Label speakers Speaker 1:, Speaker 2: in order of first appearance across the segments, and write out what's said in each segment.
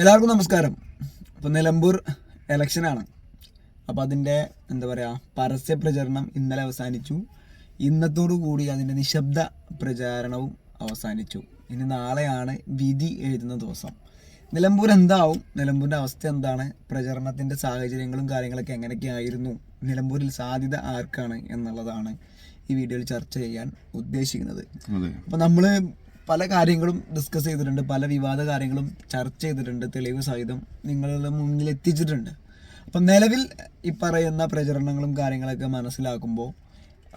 Speaker 1: എല്ലാവർക്കും നമസ്കാരം. ഇപ്പോൾ നിലമ്പൂർ ഇലക്ഷനാണ് അപ്പോൾ അതിന്റെ എന്താ പറയുക പരസ്യ പ്രചരണം ഇന്നലെ അവസാനിച്ചു. ഇന്നത്തോടു കൂടി അതിന്റെ നിശബ്ദ പ്രചാരണവും അവസാനിച്ചു. ഇനി നാളെയാണ് വിധി എഴുതുന്ന ദിവസം. നിലമ്പൂർ എന്താവും? നിലമ്പൂരിന്റെ അവസ്ഥ എന്താണ്? പ്രചരണത്തിന്റെ സാഹചര്യങ്ങളും കാര്യങ്ങളൊക്കെ എങ്ങനെയൊക്കെയായിരുന്നു? നിലമ്പൂരിൽ സാധ്യത ആർക്കാണ് എന്നുള്ളതാണ് ഈ വീഡിയോയിൽ ചർച്ച ചെയ്യാൻ ഉദ്ദേശിക്കുന്നത്. അപ്പോൾ നമ്മൾ പല കാര്യങ്ങളും ഡിസ്കസ് ചെയ്തിട്ടുണ്ട്. പല വിവാദ കാര്യങ്ങളും ചർച്ച ചെയ്തിട്ടുണ്ട്. തെളിവ് സഹിതം നിങ്ങളുടെ മുന്നിൽ എത്തിച്ചിട്ടുണ്ട്. അപ്പം നിലവിൽ ഈ പറയുന്ന പ്രചരണങ്ങളും കാര്യങ്ങളൊക്കെ മനസ്സിലാക്കുമ്പോൾ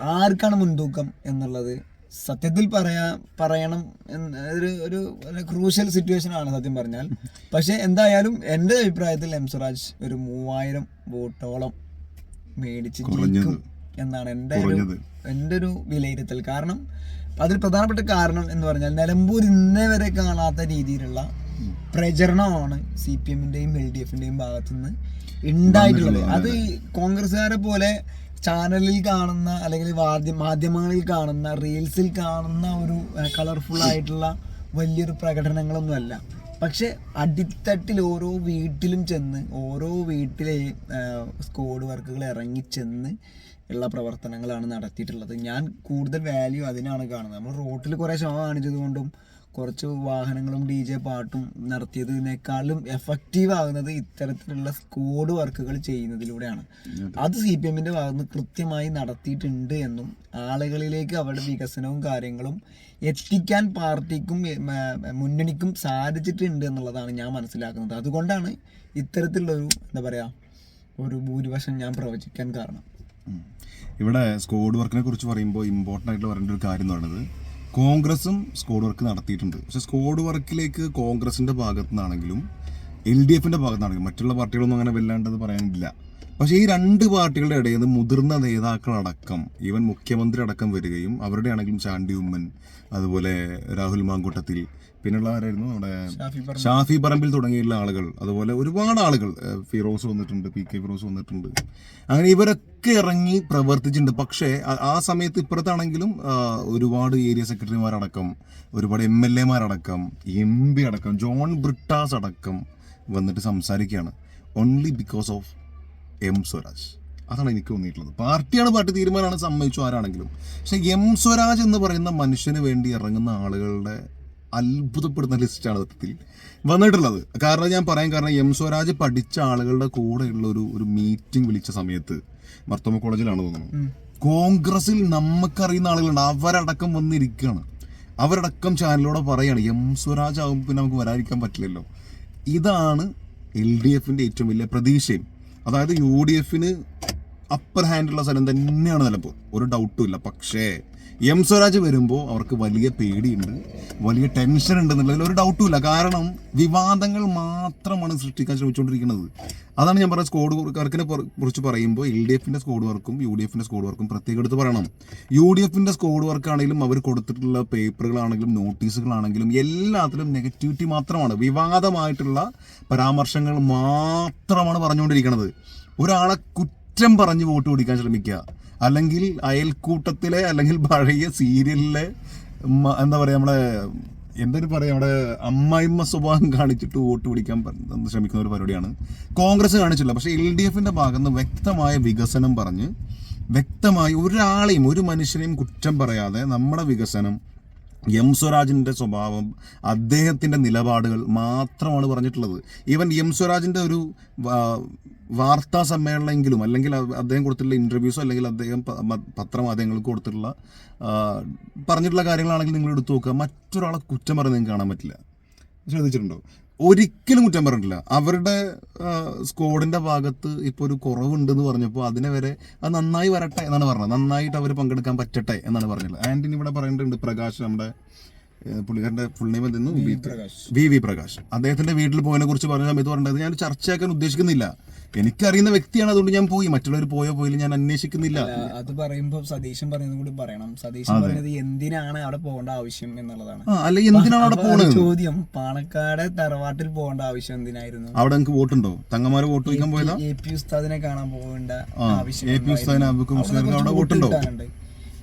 Speaker 1: ആർക്കാണ് മുൻതൂക്കം എന്നുള്ളത് സത്യത്തിൽ പറയാ പറയണം എന്ന് ഒരു ഒരു ക്രൂഷ്യൽ സിറ്റുവേഷൻ ആണ് സത്യം പറഞ്ഞാൽ. പക്ഷേ എന്തായാലും എന്റെ അഭിപ്രായത്തിൽ എം സ്വരാജ് ഒരു മൂവായിരം വോട്ടോളം മേടിച്ച് ജയിക്കും എന്നാണ് എന്റെ ഒരു. എന്റെ ഒരു വിലയിരുത്തൽ. കാരണം അതിൽ പ്രധാനപ്പെട്ട കാരണം എന്ന് പറഞ്ഞാൽ നിലമ്പൂർ ഇന്നേ വരെ കാണാത്ത രീതിയിലുള്ള പ്രചരണമാണ് സി പി എമ്മിന്റെയും എൽ ഡി എഫിന്റെയും ഭാഗത്തുനിന്ന് ഉണ്ടായിട്ടുള്ളത്. അത് കോൺഗ്രസ്സുകാരെ പോലെ ചാനലിൽ കാണുന്ന അല്ലെങ്കിൽ മാധ്യമങ്ങളിൽ കാണുന്ന റീൽസിൽ കാണുന്ന ഒരു കളർഫുൾ ആയിട്ടുള്ള വലിയൊരു പ്രകടനങ്ങളൊന്നുമല്ല. പക്ഷെ അടിത്തട്ടിൽ ഓരോ വീട്ടിലും ചെന്ന് ഓരോ വീട്ടിലെയും സ്കോഡ് വർക്കുകൾ ഇറങ്ങി ചെന്ന് ഉള്ള പ്രവർത്തനങ്ങളാണ് നടത്തിയിട്ടുള്ളത്. ഞാൻ കൂടുതൽ വാല്യൂ അതിനാണ് കാണുന്നത്. നമ്മൾ റോട്ടിൽ കുറേ ഷോ കാണിച്ചതുകൊണ്ടും കുറച്ച് വാഹനങ്ങളും ഡി ജെ പാട്ടും നടത്തിയതിനേക്കാളും എഫക്റ്റീവ് ആകുന്നത് ഇത്തരത്തിലുള്ള സ്കോഡ് വർക്കുകൾ ചെയ്യുന്നതിലൂടെയാണ്. അത് സി പി എമ്മിന്റെ ഭാഗത്ത് കൃത്യമായി നടത്തിയിട്ടുണ്ട് എന്നും ആളുകളിലേക്ക് അവരുടെ വികസനവും കാര്യങ്ങളും എത്തിക്കാൻ പാർട്ടിക്കും മുന്നണിക്കും സാധിച്ചിട്ടുണ്ട് എന്നുള്ളതാണ് ഞാൻ മനസ്സിലാക്കുന്നത്. അതുകൊണ്ടാണ് ഇത്തരത്തിലുള്ളൊരു എന്താ പറയുക ഒരു ഭൂരിപക്ഷം ഞാൻ പ്രവചിക്കാൻ കാരണം.
Speaker 2: ഇവിടെ സ്കോഡ് വർക്കിനെ കുറിച്ച് പറയുമ്പോൾ ഇമ്പോർട്ടന്റ് ആയിട്ട് പറയേണ്ട ഒരു കാര്യം എന്ന് പറയുന്നത് കോൺഗ്രസും സ്കോഡ് വർക്ക് നടത്തിയിട്ടുണ്ട്. പക്ഷെ സ്കോഡ് വർക്കിലേക്ക് കോൺഗ്രസിന്റെ ഭാഗത്തു നിന്നാണെങ്കിലും എൽ ഡി എഫിന്റെ ഭാഗത്തു നിന്നാണെങ്കിലും മറ്റുള്ള പാർട്ടികളൊന്നും അങ്ങനെ വല്ലാണ്ടത് പറയാനില്ല. പക്ഷേ ഈ രണ്ട് പാർട്ടികളുടെ ഇടയിൽ നിന്ന് മുതിർന്ന നേതാക്കളടക്കം ഈവൻ മുഖ്യമന്ത്രി അടക്കം വരികയും അവരുടെ ആണെങ്കിലും ചാണ്ടി ഉമ്മൻ അതുപോലെ രാഹുൽ മാങ്കൂട്ടത്തിൽ പിന്നെയുള്ള ആരായിരുന്നു നമ്മുടെ
Speaker 1: ഷാഫി പറമ്പിൽ.
Speaker 2: തുടങ്ങിയിട്ടുള്ള തുടങ്ങിയുള്ള ആളുകൾ. അതുപോലെ ഒരുപാട് ആളുകൾ ഫിറോസ് വന്നിട്ടുണ്ട് പി കെ ഫിറോസ് വന്നിട്ടുണ്ട്. അങ്ങനെ ഇവരൊക്കെ ഇറങ്ങി പ്രവർത്തിച്ചിട്ടുണ്ട്. പക്ഷേ ആ- സമയത്ത് ഇപ്പുറത്താണെങ്കിലും ഒരുപാട് ഏരിയ സെക്രട്ടറിമാരടക്കം ഒരുപാട് എം എൽ എമാരടക്കം എം പി അടക്കം ജോൺ ബ്രിട്ടാസ് അടക്കം വന്നിട്ട് സംസാരിക്കുകയാണ്. Only because of M Swaraj. അതാണ് എനിക്ക് തോന്നിയിട്ടുള്ളത്. പാർട്ടിയാണ് പാർട്ടി തീരുമാനമാണ് സമ്മതിച്ചു ആരാണെങ്കിലും. പക്ഷെ എം സ്വരാജ് എന്ന് പറയുന്ന മനുഷ്യന് വേണ്ടി ഇറങ്ങുന്ന ആളുകളുടെ അത്ഭുതപ്പെടുന്ന ലിസ്റ്റാണ് സത്യത്തിൽ. വന്നിട്ടുള്ളത്. കാരണം ഞാൻ പറയാൻ കാരണം എം സ്വരാജ് പഠിച്ച ആളുകളുടെ കൂടെയുള്ള ഒരു ഒരു മീറ്റിംഗ് വിളിച്ച സമയത്ത് മർത്തോമ കോളേജിലാണ് തോന്നുന്നു. കോൺഗ്രസിൽ നമുക്കറിയുന്ന ആളുകളുണ്ട്. അവരടക്കം വന്നിരിക്കുകയാണ് അവരടക്കം ചാനലിലൂടെ പറയാണ് എം സ്വരാജ് ആകുമ്പോൾ പിന്നെ നമുക്ക് വരാതിരിക്കാൻ പറ്റില്ലല്ലോ. ഇതാണ് എൽ ഡി എഫിന്റെ ഏറ്റവും വലിയ പ്രതീക്ഷയും അതായത് യു ഡി എഫിന് അപ്പർ ഹാൻഡുള്ള സ്ഥലം തന്നെയാണ് നിലമ്പൂർ. ഒരു ഡൗട്ടും ഇല്ല. പക്ഷേ എം സ്വരാജ് വരുമ്പോൾ അവർക്ക് വലിയ പേടിയുണ്ട്. വലിയ ടെൻഷൻ ഉണ്ട് എന്നുള്ളതിൽ ഒരു ഡൗട്ടും ഇല്ല. കാരണം വിവാദങ്ങൾ മാത്രമാണ് സൃഷ്ടിക്കാൻ ശ്രമിച്ചുകൊണ്ടിരിക്കുന്നത്. അതാണ് ഞാൻ പറഞ്ഞ സ്കോഡ് വർക്കിനെ കുറിച്ച് പറയുമ്പോൾ എൽ ഡി എഫിന്റെ സ്കോഡ് വർക്കും യു ഡി എഫിന്റെ സ്കോഡ് വർക്കും പ്രത്യേകം എടുത്ത് പറയണം. യു ഡി എഫിന്റെ സ്കോഡ് വർക്കാണെങ്കിലും അവർ കൊടുത്തിട്ടുള്ള പേപ്പറുകളാണെങ്കിലും നോട്ടീസുകളാണെങ്കിലും എല്ലാത്തിലും നെഗറ്റിവിറ്റി മാത്രമാണ്. വിവാദമായിട്ടുള്ള പരാമർശങ്ങൾ മാത്രമാണ് പറഞ്ഞുകൊണ്ടിരിക്കുന്നത്. ഒരാളെ കുറ്റം പറഞ്ഞ് വോട്ട് പിടിക്കാൻ ശ്രമിക്കുക. അല്ലെങ്കിൽ അയൽക്കൂട്ടത്തിലെ അല്ലെങ്കിൽ പഴയ സീരിയലിലെ എന്താ പറയുക നമ്മളെ എന്തൊരു പറയുക നമ്മുടെ അമ്മായിമ്മ സ്വഭാവം കാണിച്ചിട്ട് വോട്ട് പിടിക്കാൻ ശ്രമിക്കുന്ന ഒരു പരിപാടിയാണ്. കോൺഗ്രസ് കാണിച്ചില്ല പക്ഷേ എൽ ഡി എഫിന്റെ ഭാഗത്ത് വ്യക്തമായ വികസനം പറഞ്ഞ് വ്യക്തമായി ഒരാളെയും ഒരു മനുഷ്യനെയും കുറ്റം പറയാതെ നമ്മുടെ വികസനം എം സ്വരാജിന്റെ സ്വഭാവം അദ്ദേഹത്തിന്റെ നിലപാടുകൾ മാത്രമാണ് പറഞ്ഞിട്ടുള്ളത്. ഈവൻ എം സ്വരാജിന്റെ ഒരു വാർത്താ സമ്മേളനമെങ്കിലും അല്ലെങ്കിൽ അദ്ദേഹം കൊടുത്തിട്ടുള്ള ഇന്റർവ്യൂസോ അല്ലെങ്കിൽ അദ്ദേഹം പത്രമാധ്യമങ്ങൾക്ക് കൊടുത്തിട്ടുള്ള പറഞ്ഞിട്ടുള്ള കാര്യങ്ങളാണെങ്കിൽ നിങ്ങൾ എടുത്തു നോക്കുക. മറ്റൊരാളെ കുറ്റം പറഞ്ഞ് നിങ്ങൾക്ക് കാണാൻ പറ്റില്ല. ശ്രദ്ധിച്ചിട്ടുണ്ടോ? ഒരിക്കലും കുറ്റം പറഞ്ഞിട്ടില്ല. അവരുടെ ആ, സ്ക്വാഡിന്റെ ഭാഗത്ത് ഇപ്പോൾ ഒരു കുറവുണ്ട് എന്ന് പറഞ്ഞപ്പോൾ അതിനെ വരെ അത് നന്നായി വരട്ടെ എന്നാണ് പറഞ്ഞത്. നന്നായിട്ട് അവർ പങ്കെടുക്കാൻ പറ്റട്ടെ എന്നാണ് പറഞ്ഞത്. ആന്റണി ഇവിടെ പറയേണ്ടതുണ്ട് പ്രകാശ് നമ്മുടെ പുള്ളിക്കാരന്റെ ഫുൾ നെയിം എന്തെന്നു? V V Prakash. അദ്ദേഹത്തിന്റെ വീട്ടിൽ പോയതിനെ കുറിച്ച് പറഞ്ഞ സമയത്ത് പറഞ്ഞത് ഞാൻ ചർച്ചയാക്കാൻ ഉദ്ദേശിക്കുന്നില്ല. എനിക്കറിയുന്ന വ്യക്തിയാണ് അതുകൊണ്ട് ഞാൻ പോയി. മറ്റുള്ളവർ പോയോ പോയില്ല ഞാൻ അന്വേഷിക്കുന്നില്ല.
Speaker 1: അത് പറയുമ്പോ സതീശൻ പറയുന്നത് കൂടി പറയണം. സതീശൻ പറയുന്നത് എന്തിനാണ് അവിടെ പോകേണ്ട ആവശ്യം എന്നുള്ളതാണ്.
Speaker 2: അല്ല എന്തിനാണ് അവിടെ പോകുന്നത്
Speaker 1: ചോദ്യം. പാണക്കാട് തറവാട്ടിൽ പോകേണ്ട ആവശ്യം എന്തിനായിരുന്നു?
Speaker 2: അവിടെ നിങ്ങൾക്ക് വോട്ടുണ്ടോ? തങ്ങന്മാര് വോട്ട് ചോദിക്കാൻ പോയതാ?
Speaker 1: എ പി ഉസ്താദിനെ കാണാൻ പോകേണ്ട ആവശ്യം
Speaker 2: എ പി ഉസ്താദിനെ അവിടെ വോട്ടുണ്ടോ?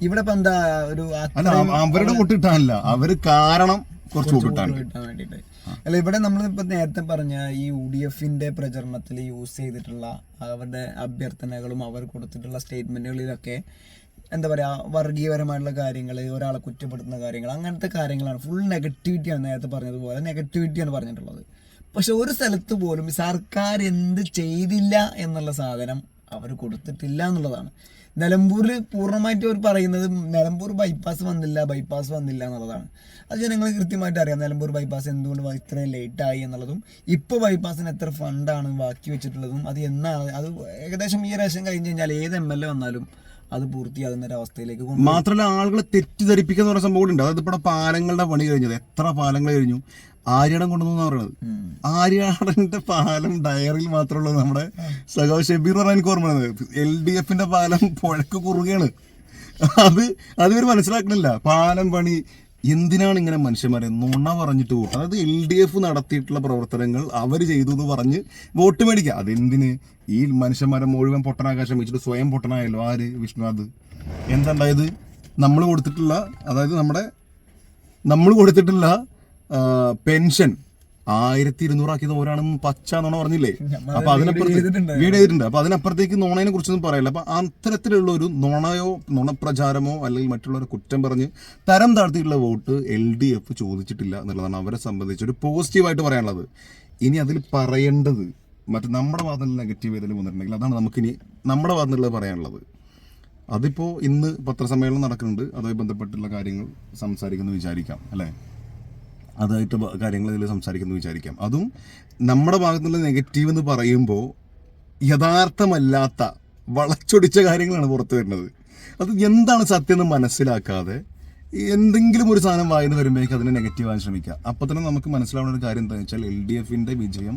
Speaker 1: ഇവിടെ ഇപ്പൊ എന്താ ഒരു
Speaker 2: അവരുടെ വോട്ട് കിട്ടാനില്ല. അവർ കാരണം കുറച്ച് കിട്ടാൻ
Speaker 1: വേണ്ടിയിട്ട്. അല്ല ഇവിടെ നമ്മൾ ഇപ്പൊ നേരത്തെ പറഞ്ഞ ഈ യു ഡി എഫിന്റെ പ്രചരണത്തിൽ യൂസ് ചെയ്തിട്ടുള്ള അവരുടെ അഭ്യർത്ഥനകളും അവർ കൊടുത്തിട്ടുള്ള സ്റ്റേറ്റ്മെന്റുകളിലൊക്കെ എന്താ പറയാ വർഗീയപരമായിട്ടുള്ള കാര്യങ്ങൾ ഒരാളെ കുറ്റപ്പെടുത്തുന്ന കാര്യങ്ങൾ അങ്ങനത്തെ കാര്യങ്ങളാണ്. ഫുൾ നെഗറ്റിവിറ്റിയാണ് നേരത്തെ പറഞ്ഞതുപോലെ നെഗറ്റിവിറ്റിയാണ് പറഞ്ഞിട്ടുള്ളത്. പക്ഷെ ഒരു സ്ഥലത്ത് പോലും സർക്കാർ എന്ത് ചെയ്തില്ല എന്നുള്ള സാധനം അവർ കൊടുത്തിട്ടില്ല എന്നുള്ളതാണ്. നിലമ്പൂരിൽ പൂർണമായിട്ട് അവർ പറയുന്നത് നിലമ്പൂർ ബൈപ്പാസ് വന്നില്ല ബൈപ്പാസ് വന്നില്ല എന്നുള്ളതാണ്. അത് ജനങ്ങൾ കൃത്യമായിട്ട് അറിയാം. നിലമ്പൂർ ബൈപ്പാസ് എന്തുകൊണ്ട് ഇത്രയും ലേറ്റ് ആയി എന്നുള്ളതും ഇപ്പോൾ ബൈപ്പാസിന് എത്ര ഫണ്ടാണ് ബാക്കി വെച്ചിട്ടുള്ളതും അത് എന്നാണ് അത് ഏകദേശം ഈ പ്രാവശ്യം കഴിഞ്ഞ് കഴിഞ്ഞാൽ ഏത് എം എൽ എ വന്നാലും അത് പൂർത്തിയാകുന്ന ഒരു അവസ്ഥയിലേക്ക്
Speaker 2: മാത്രമല്ല ആളുകളെ തെറ്റിദ്ധരിപ്പിക്കുന്ന സംഭവം ഉണ്ട്. അതായത് ഇവിടെ പാലങ്ങളുടെ പണി കഴിഞ്ഞത്. എത്ര പാലങ്ങൾ കഴിഞ്ഞു? ആര്യടം കൊണ്ടുവന്നു പറയുന്നത് ആര്യാടന്റെ പാലം ഡയറിയിൽ മാത്രമുള്ളത് നമ്മുടെ സഖാവ് ഷബീർ എനിക്ക് ഓർമ്മ എൽ ഡി എഫിന്റെ പാലം പുഴക്ക് കുറുകയാണ്. അത് അത് ഇവർ മനസ്സിലാക്കണില്ല. പാലം പണി എന്തിനാണ് ഇങ്ങനെ മനുഷ്യന്മാരെ നുണ പറഞ്ഞിട്ട് വോട്ട് അതായത് എൽ ഡി എഫ് നടത്തിയിട്ടുള്ള പ്രവർത്തനങ്ങൾ അവർ ചെയ്തു എന്ന് പറഞ്ഞ് വോട്ട് മേടിക്കുക. അതെന്തിന്? ഈ മനുഷ്യന്മാരെ മുഴുവൻ പൊട്ടനാകാശം വെച്ചിട്ട് സ്വയം പൊട്ടനായല്ലോ. ആര്? വിഷ്ണുനാഥ്. എന്തുണ്ടായത്? നമ്മൾ കൊടുത്തിട്ടുള്ള അതായത് നമ്മുടെ നമ്മൾ കൊടുത്തിട്ടുള്ള പെൻഷൻ. ആയിരത്തി ഇരുന്നൂറാക്കിയത് നോരാണെന്ന് പച്ച നോണ പറഞ്ഞില്ലേ അപ്പൊ അതിനപ്പുറത്ത്. വീട് ചെയ്തിട്ടുണ്ട്. അപ്പൊ അതിനപ്പുറത്തേക്ക് നോണയെ കുറിച്ചൊന്നും പറയില്ല. അപ്പൊ അത്തരത്തിലുള്ള ഒരു നോണയോ നുണപ്രചാരമോ അല്ലെങ്കിൽ മറ്റുള്ളവരെ കുറ്റം പറഞ്ഞ് തരം താഴ്ത്തിയിട്ടുള്ള വോട്ട് എൽ ഡി എഫ് ചോദിച്ചിട്ടില്ല എന്നുള്ളതാണ് അവരെ സംബന്ധിച്ച് ഒരു പോസിറ്റീവായിട്ട് പറയാനുള്ളത്. ഇനി അതിൽ പറയേണ്ടത് മറ്റു നമ്മുടെ ഭാഗത്തുള്ള നെഗറ്റീവ് ഏതെങ്കിലും വന്നിട്ടുണ്ടെങ്കിൽ അതാണ് നമുക്കിനി നമ്മുടെ ഭാഗത്തുനിന്നുള്ളത് പറയാനുള്ളത്. അതിപ്പോ ഇന്ന് പത്രസമ്മേളനം നടക്കുന്നുണ്ട്. അതുമായി ബന്ധപ്പെട്ടുള്ള കാര്യങ്ങൾ സംസാരിക്കുന്നു വിചാരിക്കാം. അല്ലേ? അതായിട്ട് കാര്യങ്ങൾ ഇതിൽ സംസാരിക്കുന്നു വിചാരിക്കാം. അതും നമ്മുടെ ഭാഗത്തുനിന്നുള്ള നെഗറ്റീവ് എന്ന് പറയുമ്പോൾ യഥാർത്ഥമല്ലാത്ത വളച്ചൊടിച്ച കാര്യങ്ങളാണ് പുറത്തു വരുന്നത്. അത് എന്താണ് സത്യം എന്ന് മനസ്സിലാക്കാതെ എന്തെങ്കിലും ഒരു സാധനം വായന വരുമ്പോഴേക്കും അതിനെ നെഗറ്റീവ് ആകാൻ ശ്രമിക്കുക. അപ്പോൾ തന്നെ നമുക്ക് മനസ്സിലാവുന്ന ഒരു കാര്യം എന്താണെന്ന് വെച്ചാൽ എൽ ഡി എഫിന്റെ വിജയം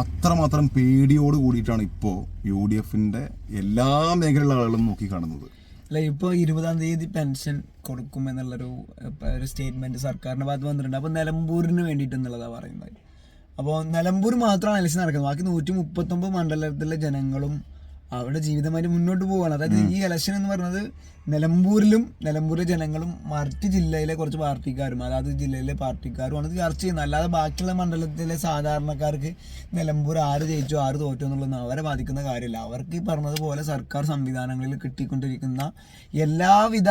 Speaker 2: അത്രമാത്രം പേടിയോട് കൂടിയിട്ടാണ് ഇപ്പോൾ യു ഡി എഫിന്റെ എല്ലാ മേഖലയിലുള്ള ആളുകളും നോക്കി നോക്കിക്കാണുന്നത്.
Speaker 1: അല്ല ഇപ്പോൾ ഇരുപതാം തീയതി പെൻഷൻ കൊടുക്കും എന്നുള്ളൊരു ഒരു സ്റ്റേറ്റ്മെന്റ് സർക്കാരിന്റെ ഭാഗത്ത് വന്നിട്ടുണ്ട്. അപ്പോൾ നിലമ്പൂരിന് വേണ്ടിയിട്ട് എന്നുള്ളതാണ് പറയുന്നത്. അപ്പോൾ നിലമ്പൂർ മാത്രമാണ് ഇലക്ഷൻ നടക്കുന്നത്. ബാക്കി നൂറ്റി മുപ്പത്തൊമ്പത് മണ്ഡലത്തിലെ ജനങ്ങളും അവരുടെ ജീവിതമായി മുന്നോട്ട് പോവുകയാണ് അതായത് ഈ ഇലക്ഷൻ എന്ന് പറയുന്നത് നിലമ്പൂരിലും നിലമ്പൂരിലെ ജനങ്ങളും മറ്റ് ജില്ലയിലെ കുറച്ച് പാർട്ടിക്കാരും അതായത് ജില്ലയിലെ പാർട്ടിക്കാരും ആണ് ചർച്ച ചെയ്യുന്നത്. അല്ലാതെ ബാക്കിയുള്ള മണ്ഡലത്തിലെ സാധാരണക്കാർക്ക് നിലമ്പൂർ ആര് ജയിച്ചോ ആര് തോറ്റോ എന്നുള്ളതൊന്നും അവരെ ബാധിക്കുന്ന കാര്യമില്ല. അവർക്ക് ഈ പറഞ്ഞതുപോലെ സർക്കാർ സംവിധാനങ്ങളിൽ കിട്ടിക്കൊണ്ടിരിക്കുന്ന എല്ലാവിധ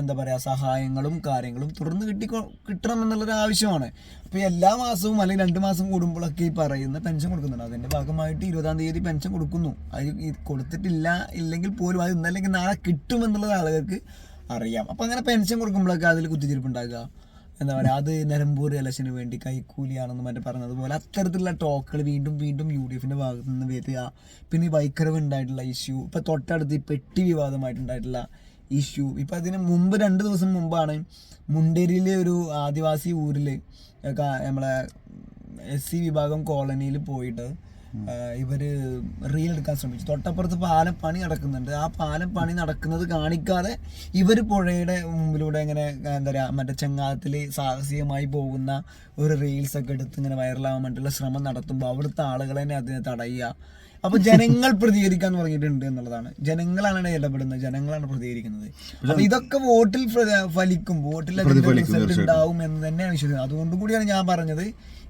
Speaker 1: എന്താ പറയുക സഹായങ്ങളും കാര്യങ്ങളും തുടർന്ന് കിട്ടി കിട്ടണം എന്നുള്ളൊരു ആവശ്യമാണ്. അപ്പോൾ എല്ലാ മാസവും അല്ലെങ്കിൽ രണ്ട് മാസം കൂടുമ്പോഴൊക്കെ ഈ പറയുന്ന പെൻഷൻ കൊടുക്കുന്നുണ്ട്. അതിന്റെ ഭാഗമായിട്ട് ഇരുപതാം തീയതി പെൻഷൻ കൊടുക്കുന്നു. അത് കൊടുത്തിട്ടില്ല ഇല്ലെങ്കിൽ പോലും അത് ഇന്നല്ലെങ്കിൽ നാളെ കിട്ടും എന്നുള്ളത് ആളുകൾക്ക് അറിയാം. അപ്പോൾ അങ്ങനെ പെൻഷൻ കൊടുക്കുമ്പോഴൊക്കെ അതിൽ കുത്തിച്ചിരിപ്പുണ്ടാകുക എന്താ പറയുക അത് നിലമ്പൂർ ഇലക്ഷന് വേണ്ടി കൈക്കൂലിയാണെന്ന് മറ്റേ പറഞ്ഞതുപോലെ അത്തരത്തിലുള്ള ടോക്കുകൾ വീണ്ടും വീണ്ടും യു ഡി എഫിന്റെ ഭാഗത്തു നിന്ന് വരിക. പിന്നെ ഈ ബൈക്കറവ് ഉണ്ടായിട്ടുള്ള ഇഷ്യൂ ഇപ്പം തൊട്ടടുത്ത് ഈ പെട്ടി വിവാദമായിട്ടുണ്ടായിട്ടുള്ള ഇഷ്യൂ ഇപ്പം അതിന് മുമ്പ് രണ്ട് ദിവസം മുമ്പാണ് മുണ്ടേരിയിലെ ഒരു ആദിവാസി ഊരിൽ നമ്മളെ എസ് സി വിഭാഗം കോളനിയിൽ പോയിട്ട് ഇവർ ഇവർ റീൽ എടുക്കാൻ ശ്രമിച്ചു. തൊട്ടപ്പുറത്ത് പാലം പണി നടക്കുന്നുണ്ട്. ആ പാലം പണി നടക്കുന്നത് കാണിക്കാതെ ഇവർ പുഴയുടെ മുമ്പിലൂടെ ഇങ്ങനെ എന്താ പറയുക മറ്റേ ചെങ്ങാത്തിൽ സാഹസികമായി പോകുന്ന ഒരു റീൽസ് ഒക്കെ എടുത്ത് ഇങ്ങനെ വൈറലാവാൻ വേണ്ടിയുള്ള ശ്രമം നടത്തുമ്പോൾ അവിടുത്തെ ആളുകളെ തന്നെ അതിനെ തടയുക. അപ്പൊ ജനങ്ങൾ പ്രതികരിക്കാൻ തുടങ്ങിയിട്ടുണ്ട് എന്നുള്ളതാണ്. ജനങ്ങളാണ് ഇടപെടുന്നത് ജനങ്ങളാണ് പ്രതികരിക്കുന്നത്. അപ്പൊ ഇതൊക്കെ വോട്ടിൽ ഫലിക്കും വോട്ടിൽ അതിന്റെ റിസൾട്ട് ഉണ്ടാവും എന്ന് തന്നെയാണ് വിശ്വസിക്കുന്നത്. അതുകൊണ്ടും കൂടിയാണ് ഞാൻ പറഞ്ഞത്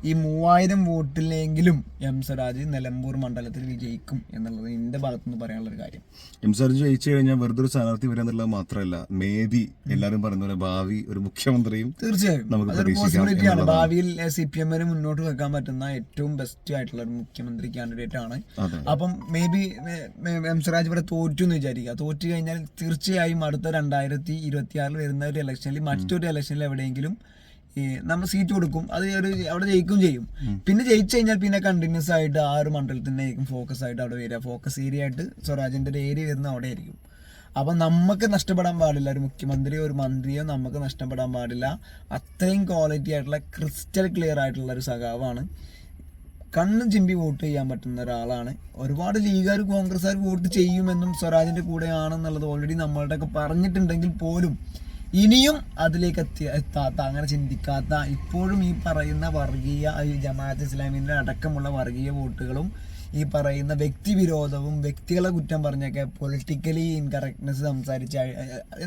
Speaker 1: ഈ മൂവായിരം വോട്ടിലെങ്കിലും എം സ്വരാജ് നിലമ്പൂർ മണ്ഡലത്തിൽ വിജയിക്കും എന്നുള്ളത് എന്റെ ഭാഗത്തുനിന്ന് പറയാനുള്ള ഒരു കാര്യം.
Speaker 2: എം സ്വരാജ് ജയിച്ചു കഴിഞ്ഞാൽ വെറുതെ ഒരു സ്ഥാനാർത്ഥി വരിക എന്നുള്ളത് മാത്രമല്ല മേബി എല്ലാവരും പറയുന്ന പോലെ ഭാവി ഒരു മുഖ്യമന്ത്രിയും
Speaker 1: തീർച്ചയായും. അതൊരു
Speaker 2: പ്രതീക്ഷിക്കാം
Speaker 1: പോസിബിലിറ്റി ആണ്.
Speaker 2: എന്നുള്ളതാണ്.
Speaker 1: ഭാവിയിൽ സി പി എമ്മിന് മുന്നോട്ട് വെക്കാൻ പറ്റുന്ന ഏറ്റവും ബെസ്റ്റ് ആയിട്ടുള്ള ഒരു മുഖ്യമന്ത്രി കാൻഡിഡേറ്റ് ആണ്. അപ്പം മേ ബി എം സ്വരാജ് ഇവിടെ തോറ്റു എന്ന് വിചാരിക്കുക. തോറ്റു കഴിഞ്ഞാൽ തീർച്ചയായും അടുത്ത രണ്ടായിരത്തി ഇരുപത്തി ആറിൽ വരുന്ന ഒരു ഇലക്ഷനിൽ മറ്റൊരു ഇലക്ഷനിൽ എവിടെയെങ്കിലും നമ്മൾ സീറ്റ് കൊടുക്കും. അത് ഒരു അവിടെ ജയിക്കും ചെയ്യും. പിന്നെ ജയിച്ചു കഴിഞ്ഞാൽ പിന്നെ കണ്ടിന്യൂസ് ആയിട്ട് ആ ഒരു മണ്ഡലത്തിൽ തന്നെ ആയിരിക്കും ഫോക്കസ് ആയിട്ട് അവിടെ വരിക. ഫോക്കസ് ഏരിയ ആയിട്ട് സ്വരാജിന്റെ ഒരു ഏരിയ വരുന്ന അവിടെ ആയിരിക്കും അപ്പൊ നമുക്ക് നഷ്ടപ്പെടാൻ പാടില്ല. ഒരു മുഖ്യമന്ത്രിയോ ഒരു മന്ത്രിയോ നമുക്ക് നഷ്ടപ്പെടാൻ പാടില്ല. അത്രയും ക്വാളിറ്റി ആയിട്ടുള്ള ക്രിസ്റ്റൽ ക്ലിയർ ആയിട്ടുള്ള ഒരു സഖാവാണ് കണ്ണ് ചിമ്പി വോട്ട് ചെയ്യാൻ പറ്റുന്ന ഒരാളാണ്. ഒരുപാട് ലീഗുകാർ കോൺഗ്രസ്സുകാർ വോട്ട് ചെയ്യുമെന്നും സ്വരാജിന്റെ കൂടെയാണെന്നുള്ളത് ഓൾറെഡി നമ്മളുടെ ഒക്കെ പറഞ്ഞിട്ടുണ്ടെങ്കിൽ പോലും ഇനിയും അതിലേക്ക് എത്തി എത്താത്ത അങ്ങനെ ചിന്തിക്കാത്ത ഇപ്പോഴും ഈ പറയുന്ന വർഗീയ ഈ ജമാഅത്ത് ഇസ്ലാമിന്റെ അടക്കമുള്ള വർഗീയ വോട്ടുകളും ഈ പറയുന്ന വ്യക്തിവിരോധവും വ്യക്തികളെ കുറ്റം പറഞ്ഞൊക്കെ പൊളിറ്റിക്കലി ഇൻകറക്റ്റ്നെസ് സംസാരിച്ച്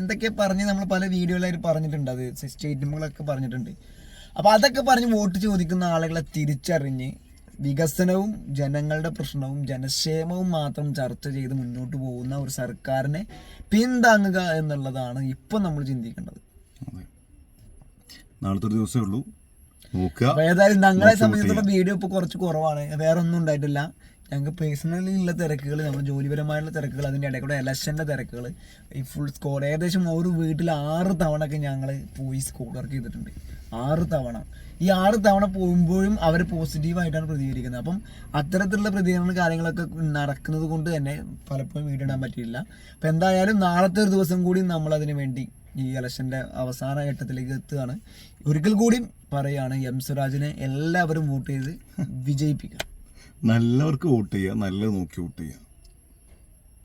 Speaker 1: എന്തൊക്കെ പറഞ്ഞ് നമ്മൾ പല വീഡിയോയിലായിട്ട് പറഞ്ഞിട്ടുണ്ട് അത് സ്റ്റേറ്റ്മെന്റുകളൊക്കെ പറഞ്ഞിട്ടുണ്ട്. അപ്പോൾ അതൊക്കെ പറഞ്ഞ് വോട്ട് ചോദിക്കുന്ന ആളുകളെ തിരിച്ചറിഞ്ഞ് വികസനവും ജനങ്ങളുടെ പ്രശ്നവും ജനക്ഷേമവും മാത്രം ചർച്ച ചെയ്ത് മുന്നോട്ട് പോകുന്ന ഒരു സർക്കാരിനെ പിന്താങ്ങുക എന്നുള്ളതാണ് ഇപ്പൊ നമ്മൾ ചിന്തിക്കേണ്ടത്.
Speaker 2: നാളത്തെ ഒരു ദിവസമേ ഉള്ളൂ.
Speaker 1: ഏതായാലും ഞങ്ങളെ സംബന്ധിച്ചുള്ള വീഡിയോ ഇപ്പൊ കുറച്ച് കുറവാണ്. വേറെ ഒന്നും ഉണ്ടായിട്ടില്ല. ഞങ്ങൾക്ക് പേഴ്സണലി ഉള്ള തിരക്കുകൾ നമ്മൾ ജോലിപരമായുള്ള തിരക്കുകൾ അതിന്റെ ഇടയിൽ കൂടെ ഇലക്ഷന്റെ തിരക്കുകൾ. ഈ ഫുൾ സ്കോർ ഏകദേശം ഒരു വീട്ടിൽ ആറ് തവണ ഒക്കെ ഞങ്ങൾ പോയി സ്കോഡ് വർക്ക് ചെയ്തിട്ടുണ്ട്. ആറ് തവണ. ഈ ആറ് തവണ പോകുമ്പോഴും അവർ പോസിറ്റീവായിട്ടാണ് പ്രതികരിക്കുന്നത്. അപ്പം അത്തരത്തിലുള്ള പ്രതികരണ കാര്യങ്ങളൊക്കെ നടക്കുന്നത് കൊണ്ട് തന്നെ പലപ്പോഴും വീടിടാൻ പറ്റിയില്ല അപ്പം എന്തായാലും നാളത്തെ ഒരു ദിവസം കൂടി നമ്മൾ അതിന് വേണ്ടി ഈ ഇലക്ഷന്റെ അവസാന ഘട്ടത്തിലേക്ക് എത്തുകയാണ്. ഒരിക്കൽ കൂടി പറയുകയാണ് എം സ്വരാജിനെ എല്ലാവരും വോട്ട് ചെയ്ത് വിജയിപ്പിക്കുക.
Speaker 2: നല്ലവർക്ക് വോട്ട് ചെയ്യുക നല്ലത് നോക്കി വോട്ട് ചെയ്യുക.